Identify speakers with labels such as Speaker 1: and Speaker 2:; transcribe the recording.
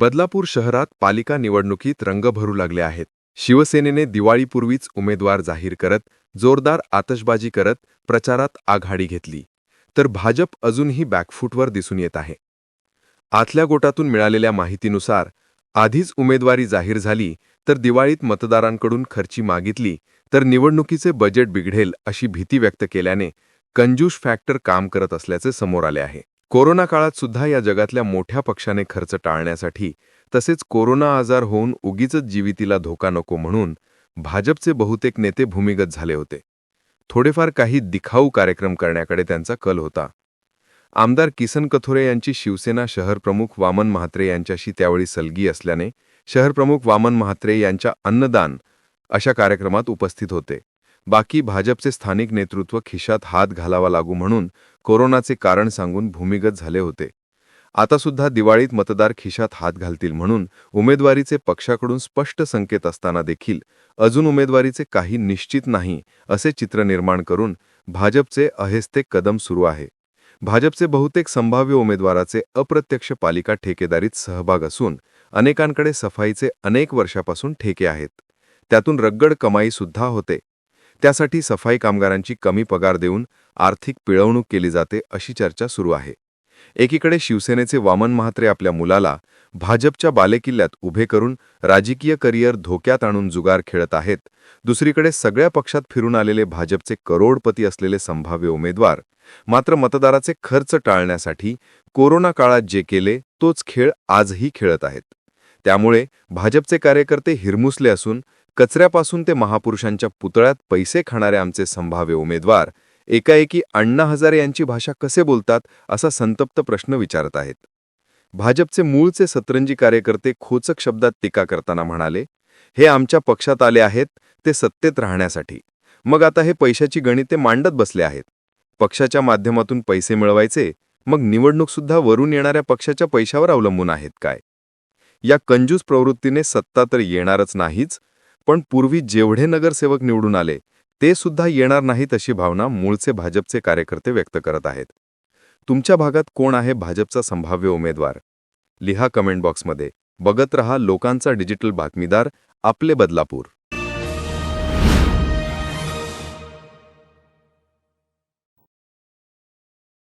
Speaker 1: बदलापूर शहरात पालिका निवडणुकीत रंग भरू लागले आहेत. शिवसेनेने दिवाळीपूर्वीच उमेदवार जाहीर करत जोरदार आतषबाजी करत प्रचारात आघाडी घेतली. तर भाजप अजूनही बॅकफूटवर दिसून येत आहे. आतल्या गोटातून मिळालेल्या माहितीनुसार आधीच उमेदवारी जाहीर झाली तर दिवाळीत मतदारांकडून खर्ची मागितली तर निवडणुकीचे बजेट बिघडेल अशी भीती व्यक्त केल्याने कंजूष फॅक्टर काम करत असल्याचे समोर आले आहे. कोरोना काळात सुद्धा या जगातल्या मोठ्या पक्षाने खर्च टाळण्यासाठी तसेच कोरोना आजार होऊन उगीच जीवितीला धोका नको म्हणून भाजपचे बहुतेक नेते भूमिगत झाले होते. थोडेफार काही दिखाऊ कार्यक्रम करण्याकडे त्यांचा कल होता. आमदार किसन कथोरे यांची शिवसेना शहरप्रमुख वामन म्हात्रे यांच्याशी त्यावेळी सलगी असल्याने शहरप्रमुख वामन म्हात्रे यांच्या अन्नदान अशा कार्यक्रमात उपस्थित होते. बाकी भाजपचे स्थानिक नेतृत्व खिशात हात घालावा लागू म्हणून कोरोनाचे कारण सांगून भूमिगत झाले होते. आता सुद्धा दिवाळीत मतदार खिशात हात घालतील म्हणून उमेदवारीचे पक्षाकडून स्पष्ट संकेत असताना देखील अजून उमेदवारीचे काही निश्चित नाही असे चित्र निर्माण करून भाजपचे अहेस्ते कदम सुरू आहे. भाजपचे बहुतेक संभाव्य उमेदवाराचे अप्रत्यक्ष पालिका ठेकेदारीत सहभाग असून अनेकांकडे सफाईचे अनेक वर्षापासून ठेके आहेत. त्यातून रगड कमाई सुद्धा होते. त्यासाठी सफाई कामगारांची कमी पगार देऊन आर्थिक पिळवणूक केली जाते अशी चर्चा सुरू आहे. एकीकडे शिवसेनेचे वामन महात्रे आपल्या मुलाला भाजपच्या बालेकिल्ल्यात उभे करून राजकीय करिअर धोक्यात आणून जुगार खेळत आहेत. दुसरीकडे सगळ्या पक्षात फिरून आलेले भाजपचे करोडपती असलेले संभाव्य उमेदवार मात्र मतदाराचे खर्च टाळण्यासाठी कोरोना काळात जे केले तोच खेळ आजही खेळत आहेत. त्यामुळे भाजपचे कार्यकर्ते हिरमुसले असून कचऱ्यापासून ते महापुरुषांच्या पुतळ्यात पैसे खाणारे आमचे संभाव्य उमेदवार एकाएकी अण्णा हजारे यांची भाषा कसे बोलतात असा संतप्त प्रश्न विचारत आहेत. भाजपचे मूळचे सतरंजी कार्यकर्ते खोचक शब्दात टीका करताना म्हणाले हे आमच्या पक्षात आले आहेत ते सत्तेत राहण्यासाठी. मग आता हे पैशाची गणिते मांडत बसले आहेत. पक्षाच्या माध्यमातून पैसे मिळवायचे मग निवडणूक सुद्धा वरून येणाऱ्या पक्षाच्या पैशावर अवलंबून आहेत काय? या कंजूस प्रवृत्तीने सत्ता तर येणारच नाहीच पण पूर्वी जेवढे नगरसेवक निवडून आले ते सुद्धा येणार नाहीत अशी भावना मूळचे भाजपचे कार्यकर्ते व्यक्त करत आहेत. तुमच्या भागात कोण आहे भाजपचा संभाव्य उमेदवार? लिहा कमेंट बॉक्समध्ये. बघत रहा लोकांचा डिजिटल बातमीदार आपले बदलापूर.